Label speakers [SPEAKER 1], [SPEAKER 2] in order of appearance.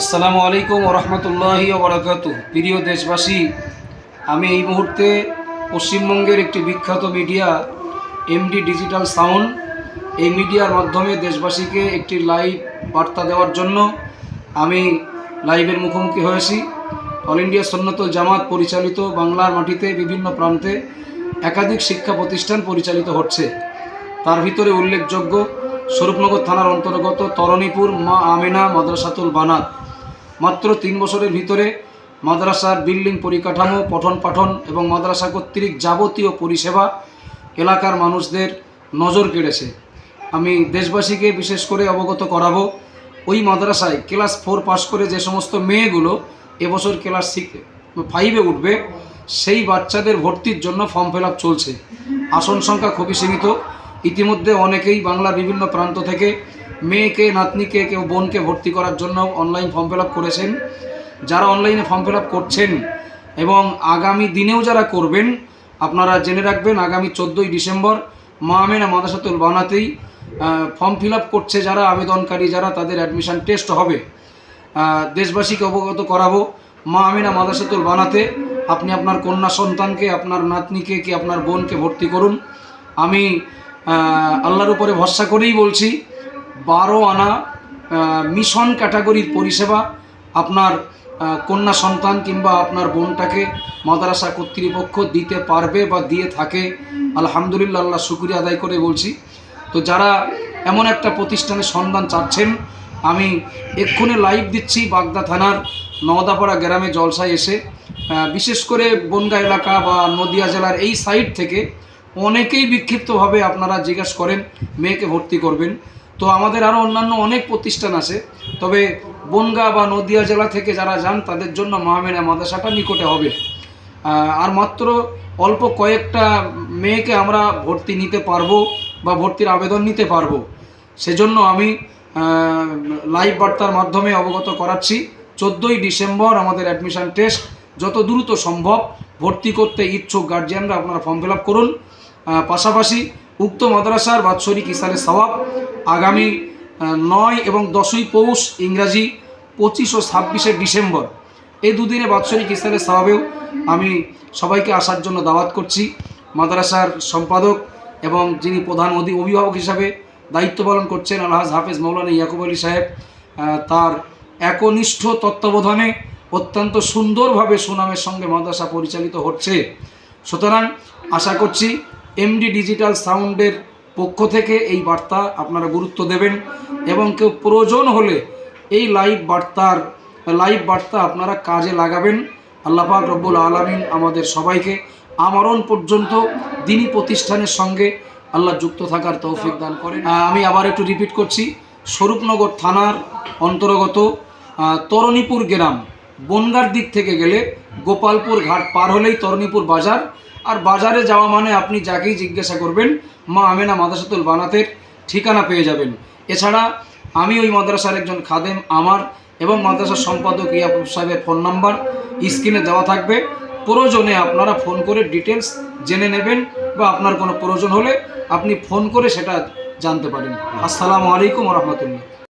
[SPEAKER 1] আসসালামু আলাইকুম ওরহমতুল্লাহি ওবরাকাত প্রিয় দেশবাসী, আমি এই মুহূর্তে পশ্চিমবঙ্গের একটি বিখ্যাত মিডিয়া এমডি ডিজিটাল সাউন্ড এই মিডিয়ার মাধ্যমে দেশবাসীকে একটি লাইভ বার্তা দেওয়ার জন্য আমি লাইভের মুখোমুখি হয়েছি। অল ইন্ডিয়া সন্ন্যতল জামাত পরিচালিত বাংলার মাটিতে বিভিন্ন প্রান্তে একাধিক শিক্ষা প্রতিষ্ঠান পরিচালিত হচ্ছে। তার ভিতরে উল্লেখযোগ্য স্বরূপনগর থানার অন্তর্গত তরণীপুর মা আমেনা মাদ্রাসাতুল বানাত। মাত্র তিন বছরের ভিতরে মাদ্রাসার বিল্ডিং পরিকাঠামো পঠন পাঠন এবং মাদ্রাসা কর্তৃক যাবতীয় পরিষেবা এলাকার মানুষদের নজর কেড়েছে। আমি দেশবাসীকে বিশেষ করে অবগত করাবো, ওই মাদ্রাসায় ক্লাস ফোর পাস করে যে সমস্ত মেয়েগুলো এবছর ক্লাস সিক্স ফাইভে উঠবে, সেই বাচ্চাদের ভর্তির জন্য ফর্ম ফিল চলছে। আসন সংখ্যা খুবই সীমিত। ইতিমধ্যে অনেকেই বাংলার বিভিন্ন প্রান্ত থেকে মেয়েকে, নাতনিকে, কেউ বোনকে ভর্তি করার জন্য অনলাইন ফর্ম ফিল করেছেন। যারা অনলাইনে ফর্ম ফিল করছেন এবং আগামী দিনেও যারা করবেন, আপনারা জেনে রাখবেন আগামী চোদ্দোই ডিসেম্বর মা আমেনা মাদাসাতুল বানাতেই ফর্ম ফিল করছে যারা, আবেদনকারী যারা, তাদের অ্যাডমিশন টেস্ট হবে। দেশবাসীকে অবগত করাবো, মা আমিনা মাদাসাতুল বানাতে আপনি আপনার কন্যা সন্তানকে, আপনার নাতনিকে, কি আপনার বোনকে ভর্তি করুন। আমি আল্লাহর উপরে ভরসা করেই বলছি বারো আনা মিশন ক্যাটাগরির পরিষেবা আপনার কন্যা সন্তান কিংবা আপনার বোনটাকে মাদ্রাসা কর্তৃপক্ষ দিতে পারবে বা দিয়ে থাকে। আলহামদুলিল্লাহ, আল্লাহ শুক্রিয়া আদায় করে বলছি। তো যারা এমন একটা প্রতিষ্ঠানের সন্ধান চাচ্ছেন, আমি এক্ষুনি লাইভ দিচ্ছি বাগদা থানার নওদাপাড়া গ্রামে জলসায় এসে। বিশেষ করে বনগা এলাকা বা নদিয়া জেলার এই সাইড থেকে অনেকেই বিক্ষিপ্তভাবে আপনারা জিজ্ঞেস করেন, মেয়েকে ভর্তি করবেন। তো আমাদের আরও অন্যান্য অনেক প্রতিষ্ঠান আছে। তবে বনগা বা নদিয়া জেলা থেকে যারা যান, তাদের জন্য মাহমেনা মাদ্রাসাটা নিকটে হবে। আর মাত্র অল্প কয়েকটা মেয়েকে আমরা ভর্তি নিতে পারব বা ভর্তির আবেদন নিতে পারব। সেজন্য আমি লাইভ বার্তার মাধ্যমে অবগত করাচ্ছি। চোদ্দোই ডিসেম্বর আমাদের অ্যাডমিশন টেস্ট। যত দ্রুত সম্ভব ভর্তি করতে ইচ্ছুক গার্জিয়ানরা আপনারা ফর্ম ফিল করুন। পাশাপাশি উক্ত মাদ্রাসার বাৎসরিক ইসারে সওয়াব আগামী নয় এবং দশই পৌষ ইংরাজি পঁচিশ ও ছাব্বিশে ডিসেম্বর। এই দুদিনে বাৎসরিক ইসলামের স্বভাবেও আমি সবাইকে আসার জন্য দাওয়াত করছি। মাদ্রাসার সম্পাদক এবং যিনি প্রধান অভিভাবক হিসাবে দায়িত্ব পালন করছেন আলহাজ হাফেজ মৌলানা ইয়াকুব আলী সাহেব তার একনিষ্ঠ তত্ত্বাবধানে অত্যন্ত সুন্দরভাবে সুনামের সঙ্গে মাদ্রাসা পরিচালিত হচ্ছে। সুতরাং আশা করছি এমডি ডিজিটাল সাউন্ডের পক্ষ থেকে এই বার্তা আপনারা গুরুত্ব দেবেন এবং কেউ প্রয়োজন হলে এই লাইভ বার্তার লাইভ বার্তা আপনারা কাজে লাগাবেন। আল্লাহ পাক রব্বুল আলমিন আমাদের সবাইকে আমরণ পর্যন্ত দিনী প্রতিষ্ঠানের সঙ্গে আল্লাহ যুক্ত থাকার তৌফিক দান করেন। আমি আবার একটু রিপিট করছি। স্বরূপনগর থানার অন্তর্গত তরণীপুর গ্রাম বনগার দিক থেকে গেলে গোপালপুর ঘাট পার হলেই তরণীপুর বাজার। আর বাজারে যাওয়া মানে আপনি যাকেই জিজ্ঞাসা করবেন, মা আমেনা মাদাসাতুল বানাতের ঠিকানা পেয়ে যাবেন। এছাড়া আমি ওই মাদ্রাসার একজন খাদেম আমার এবং মাদ্রাসার সম্পাদক ইয়াকুব সাহেবের ফোন নাম্বার স্ক্রিনে দেওয়া থাকবে। প্রয়োজনে আপনারা ফোন করে ডিটেলস জেনে নেবেন বা আপনার কোনো প্রয়োজন হলে আপনি ফোন করে সেটা জানতে পারেন। আসসালামু আলাইকুম রহমতুল্লাহ।